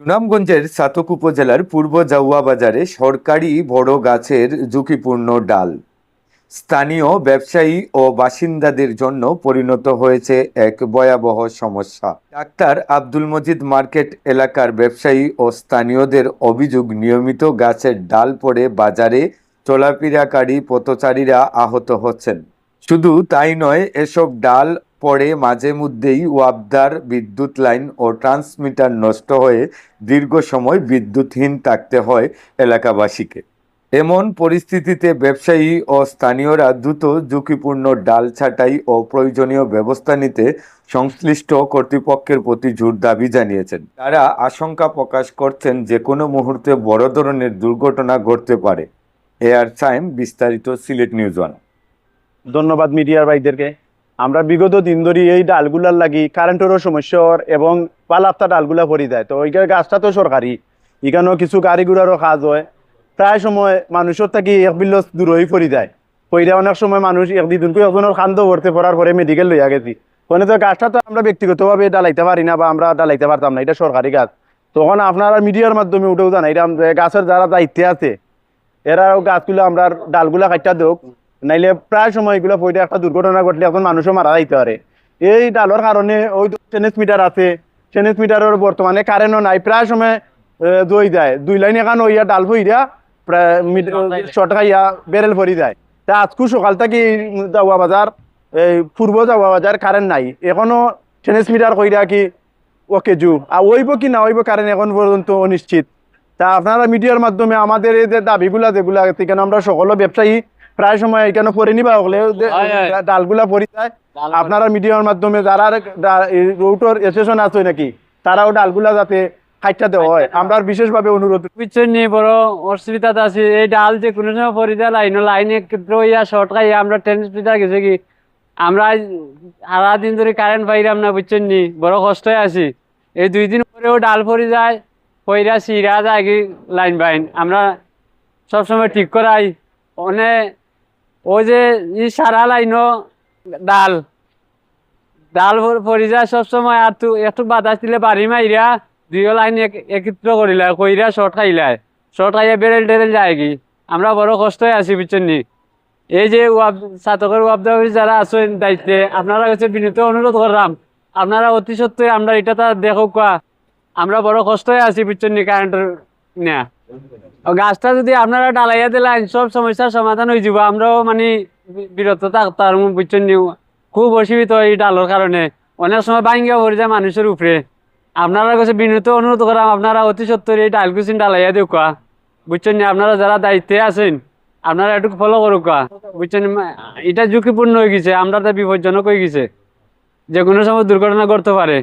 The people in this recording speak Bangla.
সুনামগঞ্জের সাতক উপজেলার পূর্ব জাউয়া বাজারে সরকারি বড় গাছের ঝুঁকিপূর্ণ ডাল। স্থানীয় ব্যবসায়ী ও বাসিন্দাদের জন্য পরিণত হয়েছে এক ভয়াবহ সমস্যা। ডাক্তার আব্দুল মজিদ মার্কেট এলাকার ব্যবসায়ী ও স্থানীয়দের অভিযোগ, নিয়মিত গাছের ডাল পড়ে বাজারে চলাফেরাকারী পথচারীরা আহত হচ্ছেন। শুধু তাই নয়, এসব ডাল পড়ে মাঝে মধ্যেই ওয়াবদার বিদ্যুৎ লাইন ও ট্রান্সমিটার নষ্ট হয়ে দীর্ঘ সময় বিদ্যুৎহীন থাকতে হয় এলাকাবাসীকে। এমন পরিস্থিতিতে ব্যবসায়ী ও স্থানীয়রা দ্রুত ঝুঁকিপূর্ণ ডাল ছাঁটাই ও প্রয়োজনীয় ব্যবস্থা নিতে সংশ্লিষ্ট কর্তৃপক্ষের প্রতি জোর দাবি জানিয়েছেন। তারা আশঙ্কা প্রকাশ করছেন যে কোনো মুহূর্তে বড় ধরনের দুর্ঘটনা ঘটতে পারে। এয়ার টাইম বিস্তারিত সিলেট নিউজ ওয়ান। ধন্যবাদ মিডিয়ার ভাইদেরকে। আমরা বিগত দিন ধরে এই ডালগুলার লাগি কারেন্টেরও সমস্যা এবং পালাপ্তা ডালগুলা পরি যায়। তো ওইখানে গাছটা তো সরকারি, এখানেও কিছু গাড়ি ঘোড়ারও কাজ হয়। প্রায় সময় মানুষের থাকি এক বিল্ল দূর হয়ে পরি যায়। পইরা অনেক সময় মানুষ এক দুদিনকে একজনের খান্দ ভরতে পড়ার পরে মেডিকেল লইয়া গেছি। ওখানে তো গাছটা তো আমরা ব্যক্তিগতভাবে ডালাইতে পারি না বা আমরা ডালাইতে পারতাম না, এটা সরকারি গাছ তখন আপনারা মিডিয়ার মাধ্যমে উঠেও জানাইলাম যে গাছের যারা দায়িত্বে আছে, এরাও গাছগুলো আমরা ডালগুলা কাটটা দেওক। নাইলে প্রায় সময় এগুলো পইটা একটা দুর্ঘটনা ঘটলে এখন মানুষও মারা যাইতে পারে। এই ডালের কারণে ওই টেনিস মিটার আছে টেনিস মিটারের বর্তমানে কারেন্টও নাই প্রায় সময় দই যায়। দুই লাইন এখন ওইয়া ডাল ভইরা প্রায় শর্ট খাইয়া। বেরেল ভরি যায়। তা আজকু সকাল থেকে যাওয়া বাজার এই পূর্ব যাওয়া বাজার কারেন্ট নাই। এখনও টেনিস মিটার কইরা কি ওকে জু। আর ওইব কি না ওইব কারেন্ট এখন পর্যন্ত অনিশ্চিত। তা আপনারা মিডিয়ার মাধ্যমে আমাদের এই যে দাবিগুলা যেগুলা এখানে আমরা সকল ব্যবসায়ী প্রায় সময় এখানে পরে নিবা হলে। ডালগুলা পরি যায়। আপনারা মিডিয়ার মাধ্যমে যারা রোটর স্টেশন আছে নাকি তারাও ডালগুলা যাতে খাইটা দেওয়া হয়। আমরা বিশেষভাবে অনুরোধ পিছন নিয়ে বড় অসুবিধাতে আছি। এই ডাল যে কোনো সময় পরি যায় লাইন লাইনে ইয়া শর্ট খাই আমরা গেছে কি? আমরা আজ সারা দিন ধরে কারেন্ট পাইলাম না বুঝছেন নি? বড় কষ্ট আছি। এই দুই দিন পরেও ডাল পরি যায় সিরা যায় কি লাইন বাইন। আমরা সবসময় ঠিক করাই। অনে ওই যে ই সারা লাইনও, ডাল। ডাল পরি যায় সবসময়, আর তু একটু বাতাস দিলে বাড়ি মাইরা দুইও লাইন এক- একত্র করিলা, কইরা শর্ট খাইলা শর্ট খাইয়া বেরেল টেরেল যায় কি? আমরা বড় কষ্ট হয়ে আছি বুঝছেন এই যে ওয়াব চাতকের ওয়াবদা যারা আছেন দায়িত্বে, আপনারা কাছে বিনীত অনুরোধ করলাম। আপনারা অতি সত্ত্বই আমরা এটা তা দেখো আমরা বড় কষ্টই আছি বুঝছেন কারেন্টের নেয়া। গাছটা যদি আপনারা ডালাইয়া দিলেন সব সমস্যার সমাধান হয়ে যাব। আমরাও মানে বিরত থাকতাম বুঝছেন নি? খুব অসুবিধা এই ডালের কারণে। অনেক সময় ভাঙ্গিয়া পড়ে যায় মানুষের উপরে। আপনারা কাছে বিনীত অনুরোধ করাম, আপনারা অতি সত্তর এই ডাল কুচিন ডালাইয়া দিও কোয়া। বুঝছেন আপনারা যারা দায়িত্বে আছেন, আপনারা একটু ফলো করুক বুঝছেন এটা ঝুঁকিপূর্ণ হয়ে গেছে, আমরা তো বিপজ্জনক হয়ে গেছে। যে কোনো সময় দুর্ঘটনা ঘটতে পারে।